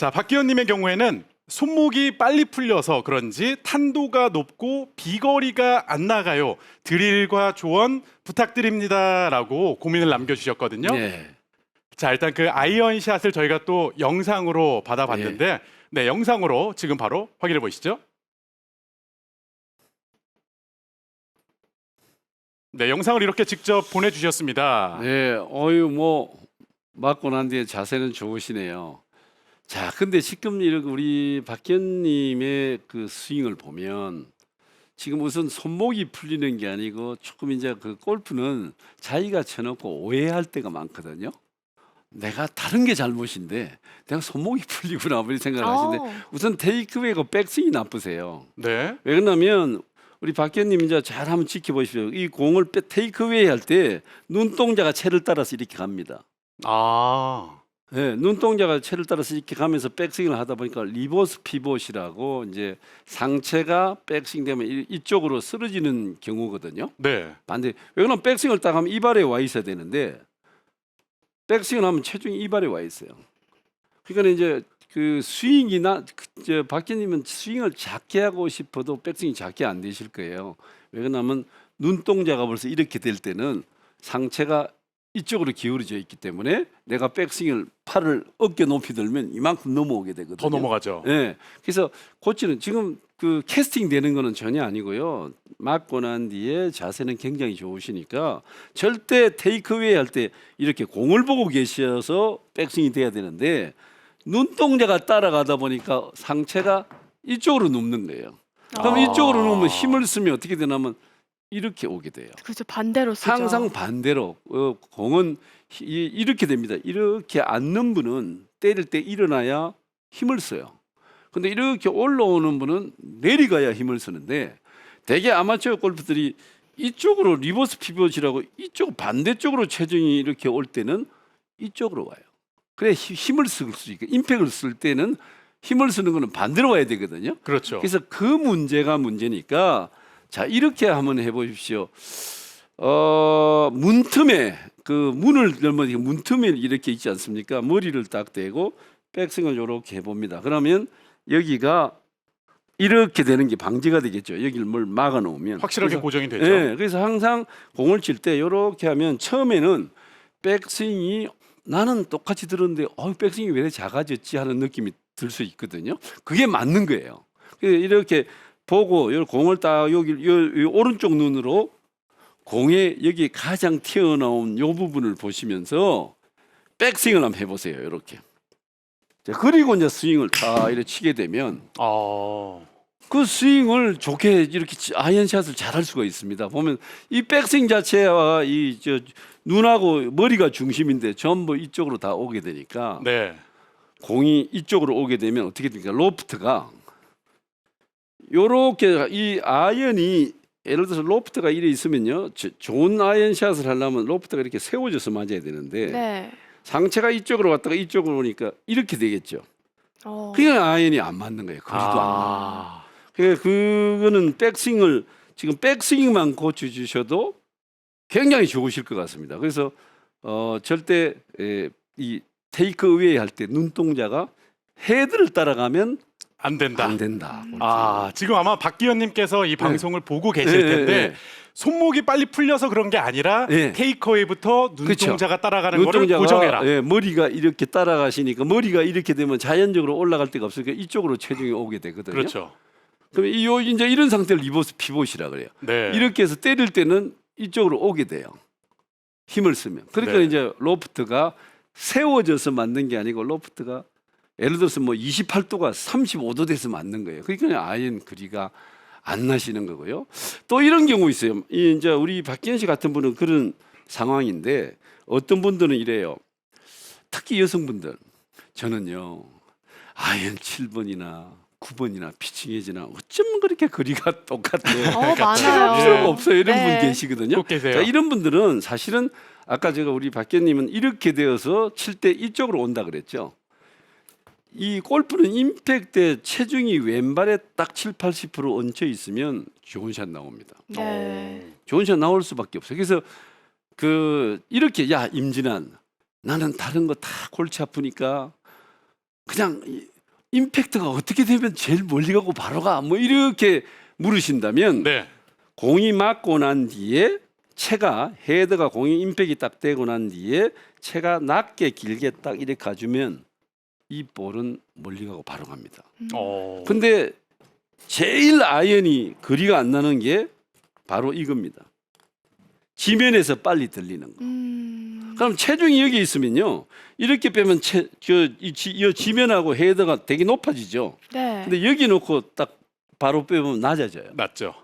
자, 박기현님의 경우에는 손목이 빨리 풀려서 그런지 탄도가 높고 비거리가 안 나가요. 드릴과 조언 부탁드립니다라고 고민을 남겨주셨거든요. 네. 자, 일단 그 아이언샷을 저희가 또 영상으로 받아봤는데, 네, 영상으로 지금 바로 확인해 보시죠. 네, 영상을 이렇게 직접 보내주셨습니다. 네, 어유 뭐 맞고 난 뒤에 자세는 좋으시네요. 자, 근데 지금 이렇게 우리 박현님의 그 스윙을 보면 지금 우선 손목이 풀리는 게 아니고 조금 이제 그 골프는 자기가 쳐놓고 오해할 때가 많거든요. 내가 다른 게 잘못인데 내가 손목이 풀리구나 뭐 이런 생각을 하시는데 어. 우선 테이크웨이가 백스윙이 나쁘세요. 네, 왜 그러냐면 우리 박현님 이제 잘 한번 지켜보십시오. 이 공을 빼- 테이크웨이 할 때 눈동자가 채를 따라서 이렇게 갑니다. 아, 네, 눈동자가 채를 따라서 이렇게 가면서 백스윙을 하다 보니까 리버스 피봇이라고 이제 상체가 백스윙 되면 이- 이쪽으로 쓰러지는 경우거든요. 네, 반대. 왜 그러면 백스윙을 딱 하면 이 발에 와 있어야 되는데 백스윙을 하면 체중이 이 발에 와 있어요. 그러니까 이제 그 스윙이나 그, 저 박현님은 스윙을 작게 하고 싶어도 백스윙이 작게 안 되실 거예요. 왜 그러냐면 눈동자가 벌써 이렇게 될 때는 상체가 이쪽으로 기울어져 있기 때문에 내가 백스윙을 팔을 어깨 높이 들면 이만큼 넘어오게 되거든요. 더 넘어가죠. 네. 그래서 고치는 지금 그 캐스팅 되는 거는 전혀 아니고요. 맞고 난 뒤에 자세는 굉장히 좋으시니까 절대 테이크웨이 할 때 이렇게 공을 보고 계셔서 백스윙이 돼야 되는데 눈동자가 따라가다 보니까 상체가 이쪽으로 눕는 거예요. 그럼 아. 이쪽으로 눕으면 힘을 쓰면 어떻게 되냐면 이렇게 오게 돼요. 그렇죠. 반대로 쓰죠. 항상 반대로 어, 공은 이, 이렇게 됩니다. 이렇게 앉는 분은 때릴 때 일어나야 힘을 써요. 근데 이렇게 올라오는 분은 내려가야 힘을 쓰는데 대개 아마추어 골프들이 이쪽으로 리버스 피벗이라고 이쪽 반대쪽으로 체중이 이렇게 올 때는 이쪽으로 와요. 그래 히- 힘을 쓸 수 있고 임팩을 쓸 때는 힘을 쓰는 거는 반대로 와야 되거든요. 그렇죠. 그래서 그 문제가 문제니까 자 이렇게 한번 해보십시오. 어 문틈에 그 문을 열면 문틈에 이렇게 있지 않습니까? 머리를 딱 대고 백스윙을 이렇게 해봅니다. 그러면 여기가 이렇게 되는 게 방지가 되겠죠. 여기를 뭘 막아 놓으면 확실하게 그래서, 고정이 되죠. 예, 그래서 항상 공을 칠 때 이렇게 하면 처음에는 백스윙이 나는 똑같이 들었는데 어 백스윙이 왜 이렇게 작아졌지 하는 느낌이 들 수 있거든요. 그게 맞는 거예요. 그래서 이렇게 보고 요 공을 딱 여기 요, 요 오른쪽 눈으로 공의 여기 가장 튀어나온 요 부분을 보시면서 백스윙을 한번 해보세요. 이렇게. 자, 그리고 이제 스윙을 다 이렇게 치게 되면 아, 그 스윙을 좋게 이렇게 치- 아이언샷을 잘 할 수가 있습니다. 보면 이 백스윙 자체와 이 저 눈하고 머리가 중심인데 전부 이쪽으로 다 오게 되니까 네, 공이 이쪽으로 오게 되면 어떻게 됩니까? 로프트가 요렇게 이 아이언이 예를 들어서 로프트가 이래 있으면요. 저- 좋은 아이언샷을 하려면 로프트가 이렇게 세워져서 맞아야 되는데 네. 상체가 이쪽으로 왔다가 이쪽으로 오니까 이렇게 되겠죠. 어. 그러니까 아이언이 안 맞는 거예요. 거리도 안 맞는 거예요. 아, 그러니까 그거는 백스윙을 지금 백스윙만 고쳐 주셔도 굉장히 좋으실 것 같습니다. 그래서 어 절대 에, 이 테이크웨이 할 때 눈동자가 헤드를 따라가면 안 된다. 안 된다. 아, 지금 아마 박기현님께서 이 방송을 보고 네, 계실 네, 텐데 네. 손목이 빨리 풀려서 그런 게 아니라 네. 테이크웨이부터 눈동자가 따라가는 거를 눈동자가 고정해라. 예, 머리가 이렇게 따라가시니까 머리가 이렇게 되면 자연적으로 올라갈 데가 없으니까 이쪽으로 체중이 오게 되거든요. 그렇죠. 그럼 이 요 이제 이런 상태를 리버스 피봇이라 그래요. 네. 이렇게 해서 때릴 때는 이쪽으로 오게 돼요. 힘을 쓰면. 그러니까 네. 이제 로프트가 세워져서 맞는 게 아니고 로프트가 예를 들어서 뭐 28도가 35도 돼서 맞는 거예요. 그러니까 아이언 거리가 안 나시는 거고요. 또 이런 경우 있어요. 이 이제 우리 박기현 씨 같은 분은 그런 상황인데 어떤 분들은 이래요. 특히 여성분들 저는요 아이언 7번이나 9번이나 피칭해지나 어쩌면 그렇게 거리가 똑같아요. 어, 많아요. 필요가 없어요. 이런 네. 분 계시거든요. 꼭 계세요. 자, 이런 분들은 사실은 아까 제가 우리 박계님은 이렇게 되어서 칠 때 이쪽으로 온다 그랬죠. 이 골프는 임팩 때 체중이 왼발에 딱 7, 80% 얹혀 있으면 좋은 샷 나옵니다. 네. 좋은 샷 나올 수밖에 없어요. 그래서 그 이렇게 야 임진환 나는 다른 거 다 골치 아프니까 그냥 이- 임팩트가 어떻게 되면 제일 멀리 가고 바로 가? 뭐 이렇게 물으신다면 네. 공이 맞고 난 뒤에 채가 헤드가 공이 임팩이 딱 되고 난 뒤에 채가 낮게 길게 딱 이렇게 가주면 이 볼은 멀리 가고 바로 갑니다. 음. 어. 근데 제일 아이언이 거리가 안 나는 게 바로 이겁니다. 지면에서 빨리 들리는 거. 음. 그럼 체중이 여기 있으면요. 이렇게 빼면 체, 저, 이, 지, 이 지면하고 헤드가 되게 높아지죠. 네. 근데 여기 놓고 딱 바로 빼면 낮아져요. 맞죠.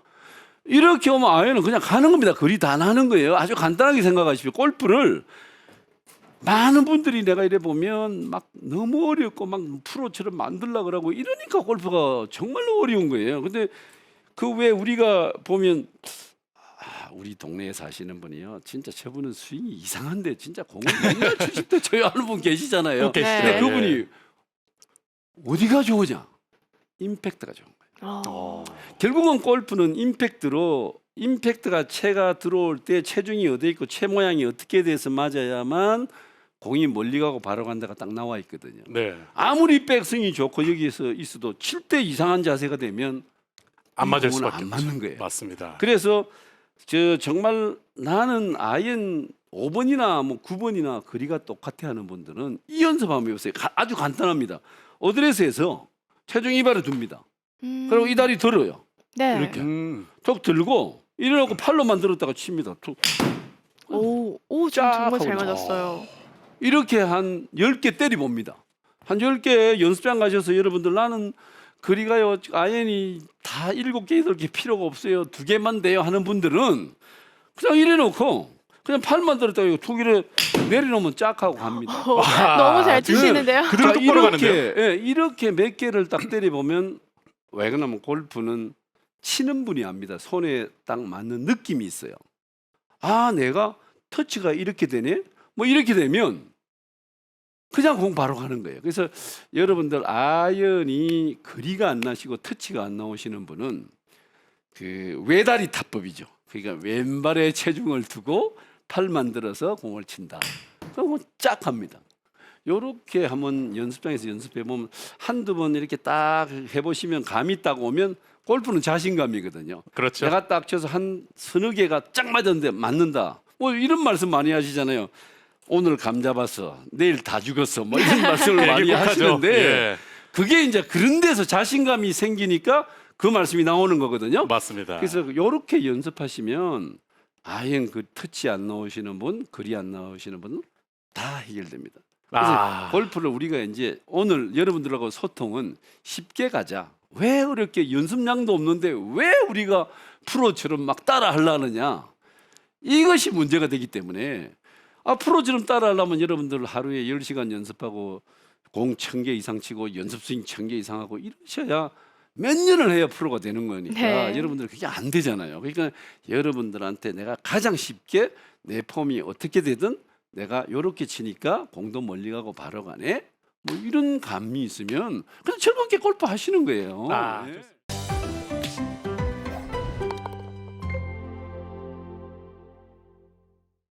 이렇게 오면 아이언은 그냥 가는 겁니다. 거리 다 나는 거예요. 아주 간단하게 생각하십시오. 골프를 많은 분들이 내가 이래 보면 막 너무 어렵고 막 프로처럼 만들라 그러고 이러니까 골프가 정말로 어려운 거예요. 근데 그 왜 우리가 보면 아, 우리 동네에 사시는 분이요. 진짜 저분은 스윙이 이상한데 진짜 공을 맨날 70대 쳐요 하는 분 계시잖아요. 계시죠. 근데 네. 그분이 어디가 좋으냐? 임팩트가 좋은 거예요. 어. 어. 결국은 골프는 임팩트로 임팩트가 채가 들어올 때 체중이 어디 있고 채 모양이 어떻게 돼서 맞아야만 공이 멀리 가고 바로 간다가 딱 나와 있거든요. 네. 아무리 백스윙이 좋고 여기서 있어도 칠 때 이상한 자세가 되면 안이 맞을 수밖에 안 없죠. 맞는 거예요. 맞습니다. 그래서 저 정말 나는 아이언 5번이나 뭐 9번이나 거리가 똑같아 하는 분들은 이 연습하면 요새 가- 아주 간단합니다. 어드레스에서 체중 이발을 둡니다. 음. 그리고 이 다리 들어요. 네. 이렇게. 음. 툭 들고 이래놓고 팔로 만 들었다가 칩니다. 툭. 오, 오, 좀쫙 정말 잘 하고 맞았어요. 이렇게 한 10개 때리 봅니다. 한 10개 연습장 가셔서 여러분들 나는 거리가요 아이언이 다 7개, 8개 필요가 없어요. 두 개만 돼요 하는 분들은 그냥 이래 놓고 그냥 팔만 들었다가 이거 툭 이래 내려놓으면 쫙 하고 갑니다. 오, 너무 잘 지금 치시는데요. 그대로 자, 똑바로 가는데요. 이렇게 예, 이렇게 몇 개를 딱 때려 보면 왜 그러냐면 골프는 치는 분이 압니다. 손에 딱 맞는 느낌이 있어요. 아, 내가 터치가 이렇게 되네. 뭐 이렇게 되면 그냥 공 바로 가는 거예요. 그래서 여러분들 아이언이 거리가 안 나시고 터치가 안 나오시는 분은 그 외다리 타법이죠. 그러니까 왼발에 체중을 두고 팔 만 들어서 공을 친다. 그러면 쫙 합니다. 요렇게 한번 연습장에서 연습해 보면 한두 번 이렇게 딱 해보시면 감이 딱 오면 골프는 자신감이거든요. 그렇죠. 내가 딱 쳐서 한 서너 개가 쫙 맞았는데 맞는다. 뭐 이런 말씀 많이 하시잖아요. 오늘 감 잡았어. 내일 다 죽었어. 뭐 이런 말씀을 많이. 하시는데 예. 그게 이제 그런 데서 자신감이 생기니까 그 말씀이 나오는 거거든요. 맞습니다. 그래서 이렇게 연습하시면 아예 그 터치 안 나오시는 분, 거리 안 나오시는 분은 다 해결됩니다. 그래서 아. 골프를 우리가 이제 오늘 여러분들하고 소통은 쉽게 가자. 왜 어렵게 연습량도 없는데 왜 우리가 프로처럼 막 따라 하려느냐? 이것이 문제가 되기 때문에 아 프로처럼 따라 하려면 여러분들 하루에 10시간 연습하고 공 1000개 이상 치고 연습 스윙 1000개 이상 하고 이러셔야 몇 년을 해야 프로가 되는 거니까 네. 여러분들 그게 안 되잖아요. 그러니까 여러분들한테 내가 가장 쉽게 내 폼이 어떻게 되든 내가 요렇게 치니까 공도 멀리 가고 바로 가네. 뭐 이런 감이 있으면 그냥 즐겁게 골프 하시는 거예요. 아, 네. 좋습니다.